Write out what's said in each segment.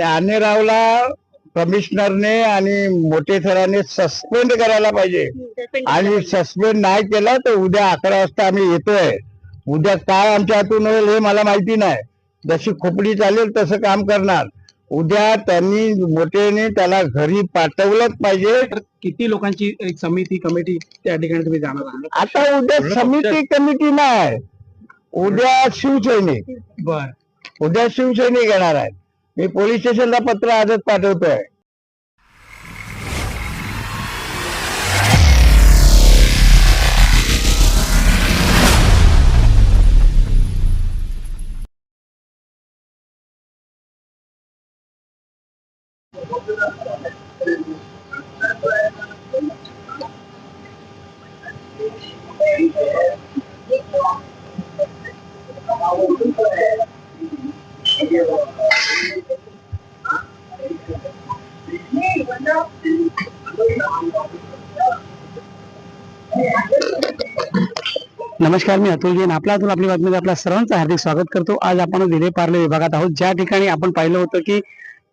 त्या अन्यरावला कमिशनरने आणि मोठे सरांनी सस्पेंड करायला पाहिजे. आणि सस्पेंड नाही केलं तर उद्या अकरा वाजता आम्ही येतोय. उद्या काय आमच्या हातून होईल हे मला माहिती नाही. जशी खोपडी चालेल तसं काम करणार. उद्या त्यांनी मोठेने त्याला घरी पाठवलंच पाहिजे. तर किती लोकांची एक समिती कमिटी त्या ठिकाणी तुम्ही जाणार आहात? आता उद्या समिती कमिटी नाही. उद्या शिवसैनिक. बर. उद्या शिवसैनिक येणार आहेत. मी पोलीस स्टेशनला पत्र आजच पाठवतोय. नमस्कार मी अतुल जैन. आपला अतुल आपली बातमीमध्ये आपल्या सर्वांचं हार्दिक स्वागत करतो. आज आपण दिले पार्ले विभागात आहोत. ज्या ठिकाणी आपण पाहिलं होतं की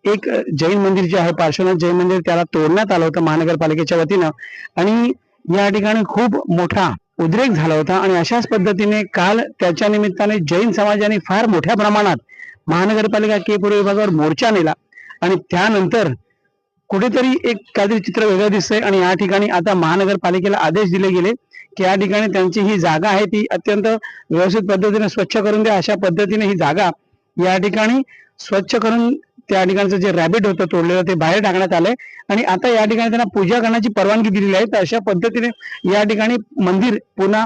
एक जैन मंदिर जे आहे पार्श्वनाथ जैन मंदिर त्याला तोडण्यात आलं होतं महानगरपालिकेच्या वतीनं. आणि या ठिकाणी खूप मोठा उद्रेक झाला होता. आणि अशाच पद्धतीने काल त्याच्या निमित्ताने जैन समाजाने फार मोठ्या प्रमाणात महानगरपालिका के पूर्व विभागावर मोर्चा नेला. आणि त्यानंतर कुठेतरी एक काहीतरी चित्र वेगळं दिसतंय. आणि या ठिकाणी आता महानगरपालिकेला आदेश दिले गेले की या ठिकाणी त्यांची ही जागा आहे ती अत्यंत व्यवस्थित पद्धतीने स्वच्छ करून द्या. अशा पद्धतीने ही जागा या ठिकाणी स्वच्छ करून त्या ठिकाणचं जे रॅबिट होतं तोडलेलं ते बाहेर टाकण्यात आलंय. आणि आता या ठिकाणी त्यांना पूजा करण्याची परवानगी दिलेली आहे. तर अशा पद्धतीने या ठिकाणी मंदिर पुन्हा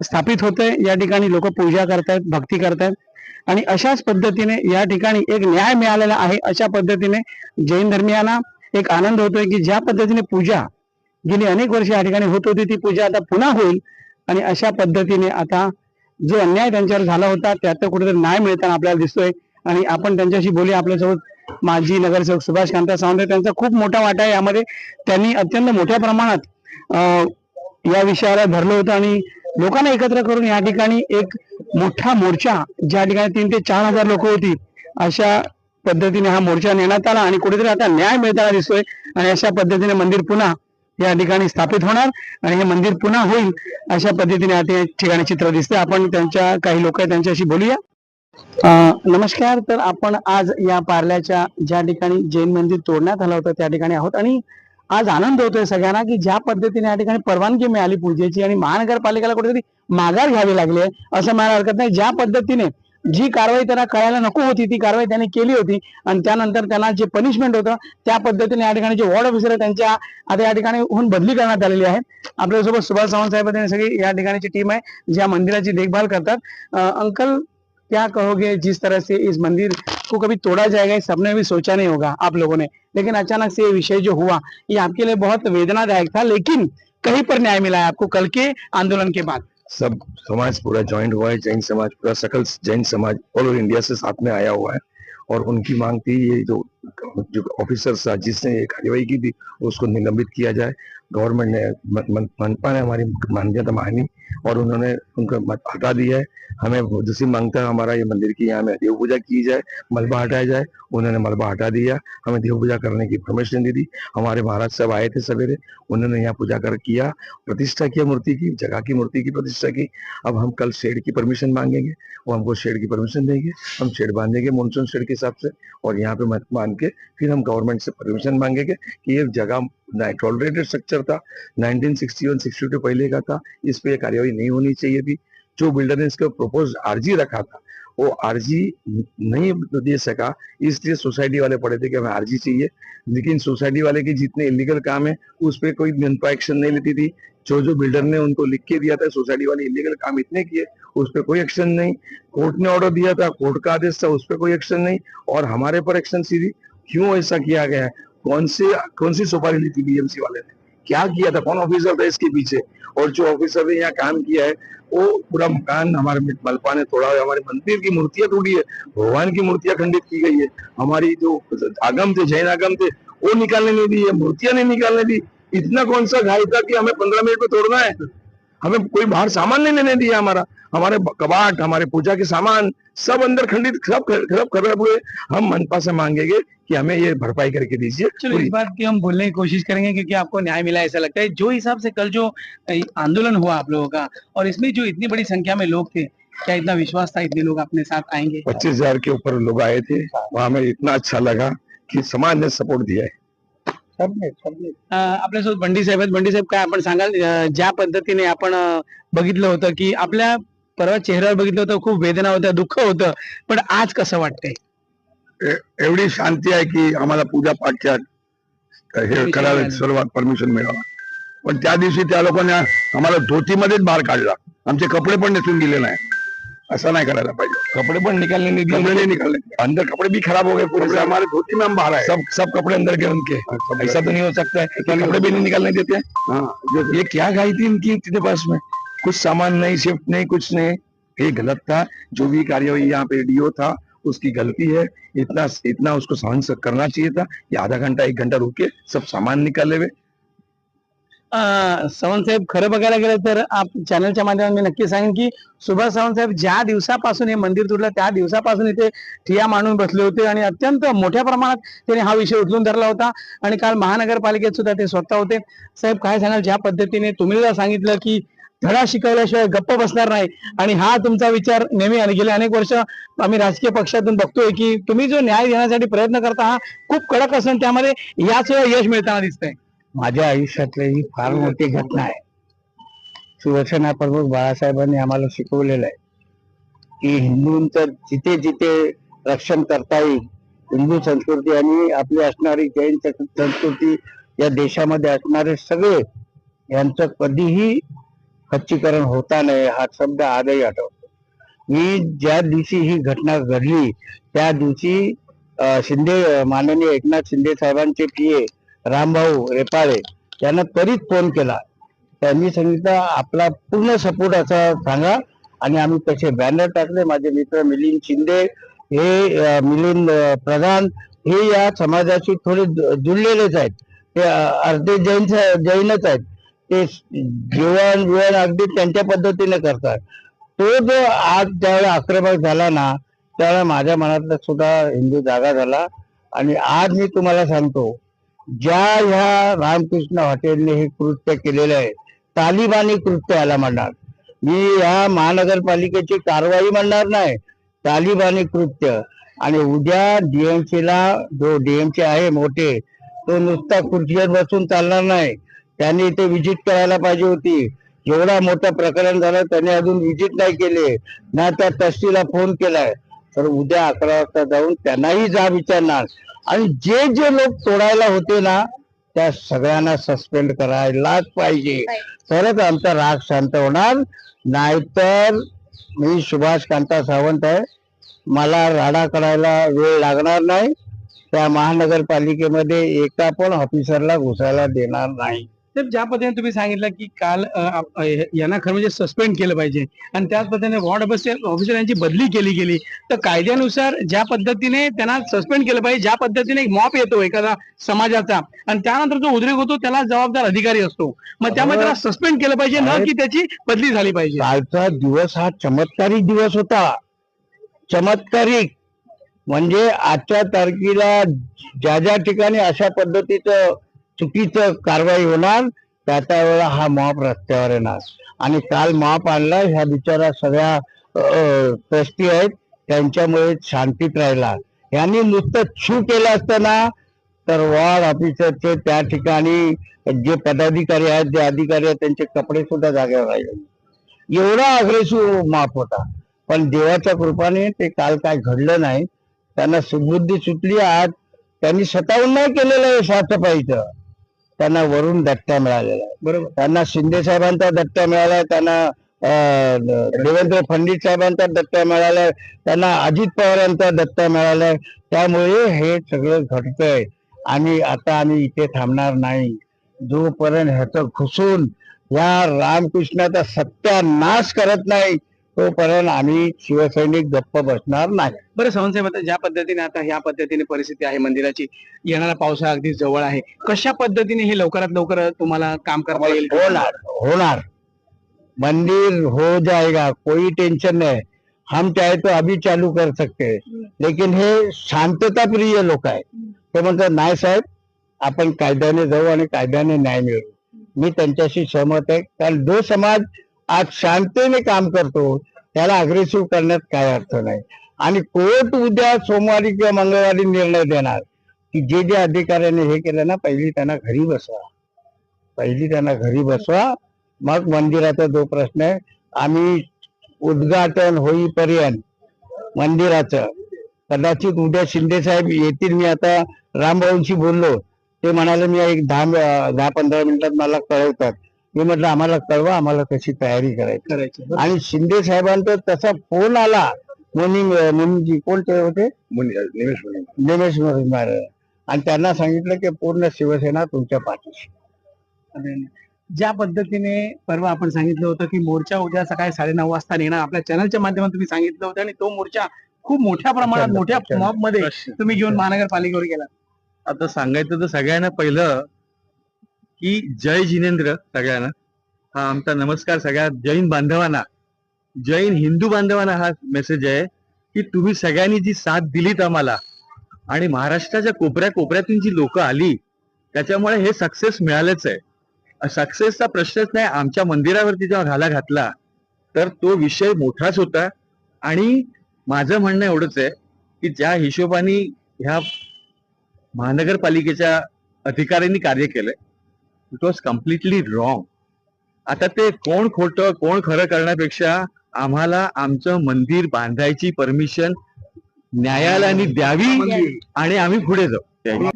स्थापित होतंय. या ठिकाणी लोक पूजा करतायत भक्ती करतायत. आणि अशाच पद्धतीने या ठिकाणी एक न्याय मिळालेला आहे. अशा पद्धतीने जैन धर्मियांना एक आनंद होतोय की ज्या पद्धतीने पूजा गेली अनेक वर्ष या ठिकाणी होत होती ती पूजा आता पुन्हा होईल. आणि अशा पद्धतीने आता जो अन्याय त्यांच्यावर झाला होता त्यात कुठेतरी न्याय मिळताना आपल्याला दिसतोय. आणि आपण त्यांच्याशी बोलूया आपल्यासोबत माजी नगरसेवक सुभाष कांता सावंत. त्यांचा खूप मोठा वाटा आहे यामध्ये. त्यांनी अत्यंत मोठ्या प्रमाणात अं, या विषयाला धरलं होतं आणि लोकांना एकत्र करून या ठिकाणी एक मोठा मोर्चा ज्या ठिकाणी तीन ते चार हजार लोक होती अशा पद्धतीने हा मोर्चा नेण्यात आला आणि कुठेतरी आता न्याय मिळताना दिसतोय आणि अशा पद्धतीने मंदिर पुन्हा या ठिकाणी स्थापित होणार आणि हे मंदिर पुन्हा होईल अशा पद्धतीने आता या ठिकाणी चित्र दिसते आपण त्यांच्या काही लोक आहेत त्यांच्याशी बोलूया. अं, नमस्कार. तर आपण आज या पार्ल्याच्या ज्या ठिकाणी जैन मंदिर तोडण्यात आलं होतं त्या ठिकाणी आहोत आणि आज आनंद होतोय सगळ्यांना की ज्या पद्धतीने या ठिकाणी परवानगी मिळाली पूजेची आणि महानगरपालिकेला कुठेतरी माघार घ्यावी लागली आहे असं म्हणायला हरकत नाही. ज्या पद्धतीने जी कारवाई त्यांना करायला नको होती ती कारवाई त्यांनी केली होती आणि त्यानंतर त्यांना जे पनिशमेंट होतं त्या पद्धतीने या ठिकाणी जे वॉर्ड ऑफिसर आहे त्यांच्या आता या ठिकाणी होऊन बदली करण्यात आलेली आहे. आपल्यासोबत सुभाष सावंत साहेब सगळी या ठिकाणीची टीम आहे ज्या मंदिराची देखभाल करतात. अंकल क्या कहोगे जिस तरह से इस मंदिर को कभी तोड़ा जाएगा सपने भी सोचा नहीं होगा आप लोगों ने। लेकिन अचानक से ये विषय जो हुआ, ये आपके लिए बहुत वेदनादायक था, लेकिन कहीं पर न्याय मिला है आपको कल के आंदोलन के बाद? सब समाज पूरा ज्वाइंट हुआ है, जैन समाज पूरा, सकल जैन समाज ऑल ओवर इंडिया से साथ में आया हुआ है। और उनकी मांग थी ये जो जो ऑफिसर था, जिसने ये कार्यवाही की थी, उसको निलंबित किया जाए। गवर्नमेंट ने मन- मन- मनपा ने हमारी मान्यता मानी और उन्होंने उनको हटा दिया है। हमें दूसरी माँगता है हमारा ये मंदिर की यहाँ में देव पूजा की जाए, मलबा हटाया जाए, उन्होंने मलबा हटा दिया। हमें देव पूजा करने की परमिशन दे दी। हमारे महाराज साहब आए थे सवेरे, उन्होंने यहाँ पूजा कर किया, प्रतिष्ठा किया मूर्ति की, जगह की मूर्ति की प्रतिष्ठा की। अब हम कल शेड की परमिशन मांगेंगे, वो हमको शेड की परमिशन देंगे। हम शेड बांधेंगे मानसून शेड के हिसाब से और यहाँ पे मान के फिर हम गवर्नमेंट से परमिशन मांगेंगे कि ये जगह टॉलरेटेड स्ट्रक्चर था। 1961 62 पहले का था। इस पे ये कार्यवाही नहीं होनी चाहिए थी। जो बिल्डर ने इसका प्रपोज आरजी रखा था, वो आरजी नहीं दे सका। इसलिए सोसाइटी वाले पड़े थे कि हमें आरजी चाहिए। लेकिन सोसाइटी वाले के जितने इलीगल काम है, उस पर कोई जनता एक्शन नहीं लेती थी। जो जो बिल्डर ने उनको लिख के दिया था सोसाइटी वाले इलीगल काम इतने किए, उस पर कोई एक्शन नहीं। कोर्ट ने ऑर्डर दिया था कोर्ट का आदेश था, उस पर कोई एक्शन नहीं। और हमारे पर एक्शन सीधी क्यों ऐसा किया गया है? कौन से, कौन सी सुपारी ली थी बीएमसी वाले ने? क्या किया था? कौन ऑफिसर था इसके पीछे? और जो ऑफिसर ने यहाँ काम किया है, वो पूरा मकान हमारे मलपा ने तोड़ा है। हमारे मंदिर की मूर्तियाँ टूटी है। भगवान की मूर्तियाँ खंडित की गई है। हमारी जो आगम थे, जैन आगम थे, वो निकालने नहीं दी है। मूर्तियाँ नहीं निकालने दी। इतना कौन सा घायल था कि हमें पंद्रह मिनट में तोड़ना है? हमें कोई बाहर सामान नहीं लेने दिया हमारा। हमारे कबाट हमारे पूजा के सामान सब अंदर खंडित सब सब खराब हुए। हम मनपा से मांगेंगे कि हमें ये भरपाई करके दीजिए। चलो इस बात की हम बोलने की कोशिश करेंगे क्योंकि आपको न्याय मिला ऐसा लगता है। जो हिसाब से कल जो आंदोलन हुआ आप लोगों का और इसमें जो इतनी बड़ी संख्या में लोग थे क्या इतना विश्वास था इतने लोग अपने साथ आएँगे? पच्चीस हज़ार के ऊपर लोग आए थे। वहाँ हमें इतना अच्छा लगा की समाज ने सपोर्ट दिया है। आपल्यासोबत बंडी साहेब आहेत. बंडी साहेब काय आपण सांगाल? ज्या पद्धतीने आपण बघितलं होतं की आपल्या परवा चेहऱ्यावर बघितलं होतं खूप वेदना होत्या दुःख होतं. पण आज कसं वाटतंय? एवढी शांती आहे की आम्हाला पूजा पाठच्या हे करायला सर्वात परमिशन मिळावं. पण त्या दिवशी त्या लोकांनी आम्हाला धोतीमध्येच बाहेर काढला. आमचे कपडे पण नेसून दिले नाही. ऐसा नहीं कराना पाहिजे कपड़े पण निकालने नहीं दिए कपड़े नहीं निकालने अंदर कपड़े भी खराब हो गए पूरे से हमारे धोती में हम बाहर आए। सब सब कपड़े अंदर गए उनके। ऐसा तो नहीं हो सकता है कि कपड़े भी नहीं निकालने देते। हाँ ये क्या गाई थी इनकी इतने पास में? कुछ सामान नहीं शिफ्ट नहीं कुछ नहीं। ये गलत था। जो भी कार्यवाही यहाँ पे डीओ था उसकी गलती है। इतना इतना उसको सहन करना चाहिए था। ये आधा घंटा एक घंटा रुके सब सामान निकाले हुए। अं, साहेब खरं बघायला गेलं तर आप चॅनलच्या माध्यमातून मी नक्की सांगेन की सुभाष सावंत साहेब ज्या दिवसापासून हे मंदिर तुटलं त्या दिवसापासून इथे ठिया मांडून बसले होते आणि अत्यंत मोठ्या प्रमाणात त्यांनी हा विषय उचलून धरला होता आणि काल महानगरपालिकेत सुद्धा ते स्वतः होते. साहेब काय सांगाल? ज्या पद्धतीने तुम्ही सांगितलं की धडा शिकवल्याशिवाय गप्प बसणार नाही आणि हा तुमचा विचार नेहमी आणि गेले अनेक वर्ष आम्ही राजकीय पक्षातून बघतोय की तुम्ही जो न्याय देण्यासाठी प्रयत्न करता हा खूप कडक असून त्यामध्ये याच यश मिळताना दिसतंय. माझ्या आयुष्यातली ही फार मोठी घटना आहे. शिवसेना प्रमुख बाळासाहेबांनी आम्हाला शिकवलेलं आहे की हिंदूंचं जिथे जिथे रक्षण करता येईल हिंदू संस्कृती आणि आपली असणारी जैन संस्कृती या देशामध्ये असणारे सगळे यांचं कधीही खच्चीकरण होता नाही हा शब्द आजही आठवतो. मी ज्या दिवशी ही घटना घडली त्या दिवशी शिंदे माननीय एकनाथ शिंदे साहेबांचे पीए रामभाऊ रेपाळे यांना त्वरित फोन केला. त्यांनी सांगितलं आपला पूर्ण सपोर्ट असा सांगा आणि आम्ही तसे बॅनर टाकले. माझे मित्र मिलिंद शिंदे हे मिलिंद प्रधान हे या समाजाशी थोडे जुळलेलेच आहेत. ते अर्धे जैन जैनच आहेत. ते जेवण बिवण अगदी त्यांच्या पद्धतीने करतात. तो जो आज ज्यावेळेला आक्रमक झाला ना त्यावेळेला माझ्या मनातला सुद्धा हिंदू जागा झाला. आणि आज मी तुम्हाला सांगतो ज्या ह्या रामकृष्ण हॉटेलने हे कृत्य केलेलं आहे तालिबानी कृत्य याला म्हणणार. मी ह्या महानगरपालिकेची कारवाई म्हणणार नाही तालिबानी कृत्य. आणि उद्या डीएमसीला जो डीएमसी आहे मोठे तो नुसता खुर्चीवर बसून चालणार नाही. त्यांनी इथे व्हिजिट करायला पाहिजे होती. एवढा मोठं प्रकरण झालं त्यांनी अजून व्हिजिट नाही केले. ना त्या ट्रस्टीला फोन केलाय. तर उद्या अकरा वाजता जाऊन त्यांनाही जा विचारणार. आणि जे जे लोक तोडायला होते ना त्या सगळ्यांना सस्पेंड करायलाच पाहिजे. तरच आमचा राग शांत होणार. नाहीतर मी सुभाष कांता सावंत आहे. मला राडा करायला वेळ लागणार नाही. त्या महानगरपालिकेमध्ये एका पण ऑफिसरला घुसायला देणार नाही. ज्या पद्धतीने तुम्ही सांगितलं की काल यांना खरं म्हणजे सस्पेंड केलं पाहिजे आणि त्याच पद्धतीने वॉर्ड ऑफिसर यांची बदली केली गेली तर कायद्यानुसार ज्या पद्धतीने त्यांना सस्पेंड केलं पाहिजे ज्या पद्धतीने एक मॉप येतो एखादा समाजाचा आणि त्यानंतर जो उद्रेक होतो त्याला जबाबदार अधिकारी असतो. मग त्यामुळे त्याला सस्पेंड केलं पाहिजे न की त्याची बदली झाली पाहिजे. कालचा दिवस हा चमत्कारिक दिवस होता. चमत्कारिक. म्हणजे आजच्या तारखेला ज्या ज्या ठिकाणी अशा पद्धतीचं चुकीचं कारवाई होणार त्या त्या वेळेला हा मॉप रस्त्यावर येणार. आणि काल मॉप आणला ह्या बिचारा सगळ्या ट्रस्टी आहेत त्यांच्यामुळे शांतीत राहिला. यांनी नुसतं छू केलं असताना तर वॉर्ड ऑफिसरचे त्या ठिकाणी जे पदाधिकारी आहेत जे अधिकारी आहेत त्यांचे कपडे सुद्धा जागेवर राहिले. एवढा अग्रेसिव्ह माप होता. पण देवाच्या कृपाने ते काल काय घडलं नाही. त्यांना सुबुद्धी सुटली आज त्यांनी स्वतःहून नाही केलेलं आहे साफसफाईचं त्यांना वरून दट्टा मिळालेला आहे. बरोबर. त्यांना शिंदे साहेबांचा दट्टा मिळालाय त्यांना देवेंद्र फडणवीस साहेबांचा दट्टा मिळालाय त्यांना अजित पवार यांचा दत्ता मिळालाय त्यामुळे हे सगळं घडतंय. आणि आता आम्ही इथे थांबणार नाही. जोपर्यंत ह्याचं घुसून या रामकृष्णाचा सत्यानाश करत नाही तोपर्यंत आम्ही शिवसैनिक गप्प बसणार नाही. बरं सावंत साहेब आता ज्या पद्धतीने आता ह्या पद्धतीने परिस्थिती आहे मंदिराची येणारा पावसाळा अगदी जवळ आहे कशा पद्धतीने हे लवकरात लवकर तुम्हाला काम करता येईल? होणार होणार. मंदिर हो जाएगा कोई टेंशन नहीं. हम चाहे तो अभी चालू कर सकते. हैं लेकिन हे शांतता प्रिय लोक आहे ते म्हणतात नाही साहेब आपण कायद्याने जाऊ आणि कायद्याने न्याय मिळवू. मी त्यांच्याशी सहमत आहे. कारण जो समाज आज शांततेने काम करतो त्याला अग्रेसिव्ह करण्यात काय अर्थ नाही. आणि कोर्ट उद्या सोमवारी किंवा मंगळवारी निर्णय देणार की जे जे अधिकाऱ्याने हे केलं ना पहिली त्यांना घरी बसवा. पहिली त्यांना घरी बसवा. मग मंदिराचा जो प्रश्न आहे आम्ही उद्घाटन होईपर्यंत मंदिराचं कदाचित उद्या शिंदे साहेब येतील. मी आता रामभाऊंशी बोललो ते म्हणाले मी एक दहा दहा पंधरा मिनिटात मला कळवतात. मी म्हटलं आम्हाला कळवा आम्हाला कशी तयारी करायची. करायचं. आणि शिंदे साहेबांचा तसा फोन आला मुनी मुनीजी कोण ते होते? मुनि- निमेश महाराज आणि त्यांना सांगितलं की पूर्ण शिवसेना तुमच्या पाठीशी. आणि ज्या पद्धतीने परवा आपण सांगितलं होतं की मोर्चा उद्या सकाळी साडेनऊ वाजता नेणार आपल्या चॅनलच्या माध्यमातून तुम्ही सांगितलं होतं आणि तो मोर्चा खूप मोठ्या प्रमाणात मोठ्या. मॉबमध्ये तुम्ही घेऊन महानगरपालिकेवर गेला आता सांगायचं तर सगळ्यांना पहिलं की जय जिनेंद्र सगळ्यांना. हा आमचा नमस्कार सगळ्या जैन बांधवांना. जैन हिंदू बांधवांना हा मेसेज आहे की तुम्ही सगळ्यांनी जी साथ दिलीत आम्हाला आणि महाराष्ट्राच्या कोपऱ्या कोपऱ्यातून जी लोक आली त्याच्यामुळे हे सक्सेस मिळालंच आहे. सक्सेसचा प्रश्नच नाही आमच्या मंदिरावरती जेव्हा घाला घातला तर तो विषय मोठाच होता. आणि माझं म्हणणं एवढंच आहे की ज्या हिशोबाने ह्या महानगरपालिकेच्या अधिकाऱ्यांनी कार्य केलंय इट वॉज कम्प्लिटली रॉंग आता ते कोण खोटं कोण खरं करण्यापेक्षा आम्हाला आमचं मंदिर बांधायची परमिशन न्यायालयाने द्यावी आणि आम्ही पुढे जाऊ.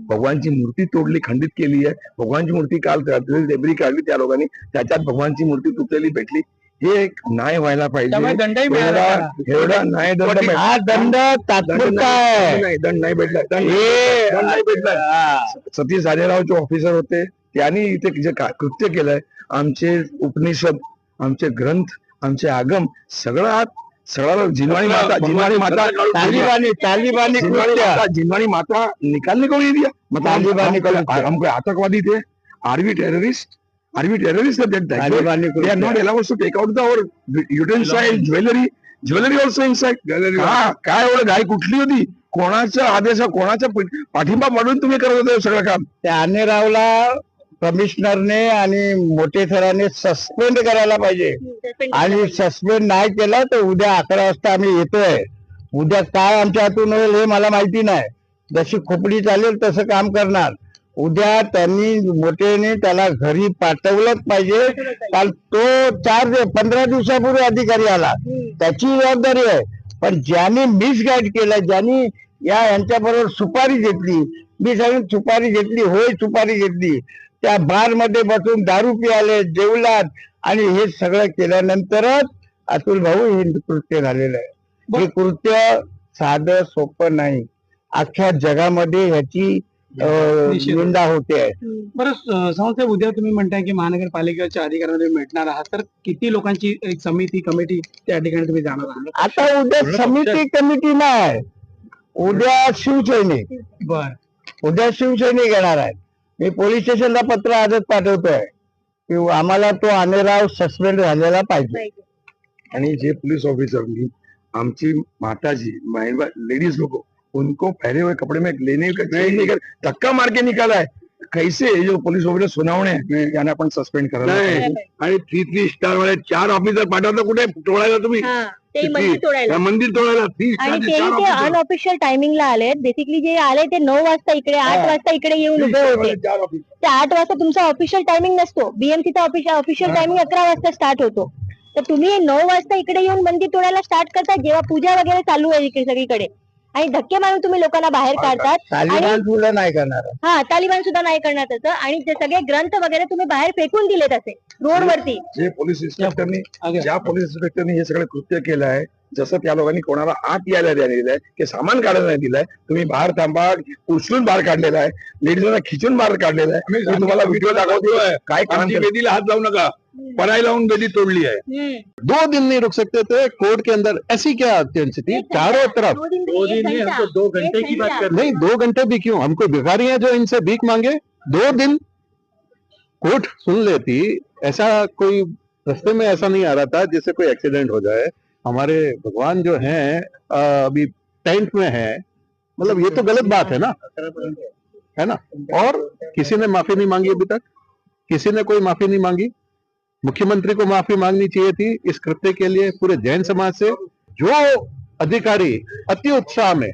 भगवानची मूर्ती तोडली खंडित केली आहे. भगवानची मूर्ती काल डेबरी काढली त्या लोकांनी. त्याच्यात भगवानची मूर्ती तुटलेली भेटली हे एक न्याय व्हायला पाहिजे. एवढा न्याय दंड हा दंड दंड तात्पुरता नाही दंड नाही भेटला. दंड दंड नाही भेटला. सतीश राजेरावचे ऑफिसर होते. त्यांनी इथे जे कृत्य केलंय आमचे उपनिषद आमचे ग्रंथ आमचे आगम सगळं आत सगळं जिनवाणी माता जिनवाणी माता तालिबानी तालिबानी जिनवाणी माता निकालने को नहीं दिया. मतलब हमको आतंकवादी थे आर्मी टेररिस्ट आर्मी टेररिस्ट तालिबानी they are not कृत्य. allowed to take out the our utensil jewelry jewelry also inside. का काय एवढं घाई कुठली होती? कोणाच्या आदेशा कोणाच्या पाठिंबा म्हणून तुम्ही करत होते हे सगळं काम? त्या अनेरावला कमिशनरने आणि मोठे सरांनी सस्पेंड करायला पाहिजे. आणि सस्पेंड नाही केलं तर उद्या अकरा वाजता आम्ही येतोय. उद्या काय आमच्या हातून होईल हे मला माहिती नाही. जशी खोपडी चालेल तसं काम करणार. उद्या त्यांनी मोठेने त्याला घरी पाठवलंच पाहिजे. कारण तो चार पंधरा दिवसापूर्वी अधिकारी आला. त्याची जबाबदारी आहे. पण ज्यांनी मिसगाईड केलं ज्यांनी या यांच्या बरोबर सुपारी घेतली मी सांगेन सुपारी घेतली होय सुपारी घेतली. त्या बारमध्ये बसून दारू पियाले जेवलात आणि हे सगळं केल्यानंतरच अतुल भाऊ हे कृत्य झालेलं आहे. हे कृत्य साधं सोपं नाही. अख्ख्या जगामध्ये ह्याची. निंदा होते आहे. बरं साहेब उद्या तुम्ही म्हणताय की महानगरपालिकेच्या अधिकाऱ्यांना भेटणार आहात. तर किती लोकांची एक समिती कमिटी त्या ठिकाणी तुम्ही जाणार आहात? आता उद्या समिती कमिटी नाही. उद्या शिवसैनिक. बर. उद्या शिवसैनिक येणार आहेत. मी पोलीस स्टेशनला पत्र आजच पाठवतोय की आम्हाला तो अनेराव सस्पेंड झालेला पाहिजे. आणि जे पुलिस ऑफिसर आमची माताजी लेडीज लोग उनको पहने हुए कपड़े में लेने का चेंज नहीं कर धक्का मार के निकाला है। कैसे जो पुलिस ऑफिसर सुनावणे यांना आपण सस्पेंड करायला पाहिजे. आणि थ्री थ्री स्टार वाले चार ऑफिसर पाठवता कुठे? टोळायला तुम्ही? हा. ते? मंदिर तोडायला मंदिर तोडायला आणि तेही ते अनऑफिशियल टायमिंगला आले बेसिकली जे आले ते नऊ वाजता इकडे आठ. वाजता इकडे येऊन उभे होते ते आठ वाजता तुमचा ऑफिशियल टायमिंग नसतो बीएमसीचा ऑफिशियल. टायमिंग अकरा वाजता स्टार्ट होतो तर तुम्ही नऊ वाजता इकडे येऊन मंदिर तोडायला स्टार्ट करता जेव्हा पूजा वगैरे चालू आहे इकडे सगळीकडे आणि धक्के मारून तुम्ही लोकांना बाहेर काढतात तालिबान सुद्धा नाही करणार. हा तालिबान सुद्धा नाही करणार तसं. आणि ते सगळे ग्रंथ वगैरे तुम्ही बाहेर फेकून दिलेत असे रोडवरती. जे पोलीस इन्स्पेक्टरनी. ज्या पोलीस इन्स्पेक्टरनी हे सगळं कृत्य केलं आहे जसं त्या लोकांनी कोणाला आत यायला द्यायला दिलंय की सामान काढायला नाही दिलंय तुम्ही बाहेर थांबा उचलून बाहेर काढलेला आहे लेडीजांना खिचून बाहेर काढलेला आहे. मी तुम्हाला व्हिडिओ दाखवतोय. काय काम बेदीला हात लावू नका. पराई लावून बेदी तोडली आहे हम्म. दो दिन नहीं रुक सकते थे कोर्ट के अंदर ऐसी क्या टेंशन थी चारों तरफ़। दो दिन नहीं हमको दो घंटे की बात कर नहीं दो घंटे भी क्यों? हमको भिखारी हैं जो इनसे भीख मांगे। दो दिन कोर्ट सुन लेती ऐसा कोई रास्ते में ऐसा नहीं आ रहा था जिससे कोई एक्सीडेंट हो जाए। हमारे भगवान जो हैं अभी टेंट में है। मतलब ये तो गलत बात है ना। है ना? और किसी ने माफ़ी नहीं मांगी अभी तक? किसी ने कोई माफ़ी नहीं मांगी? मुख्यमंत्री को माफ़ी मांगनी चाहिए थी इस कृत्य के लिए पूरे जैन समाज से, जो अधिकारी अति उत्साह में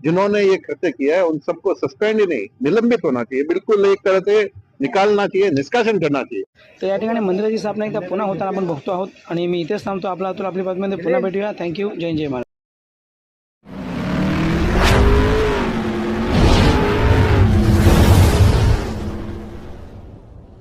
जिन्होंने ये कृत्य किया है, उन सबको सस्पेंड ही नहीं, निलंबित होना चाहिए। बिल्कुल एक तरह से निकालना चाहिए, निष्कासन करना चाहिए। तर या ठिकाणी मंदिराची स्थापना एकदा पुन्हा होताना आपण बघतो आहोत. आणि मी इथेच थांबतो आपला आपली पुन्हा भेटूया. थँक्यू जय जय महाराज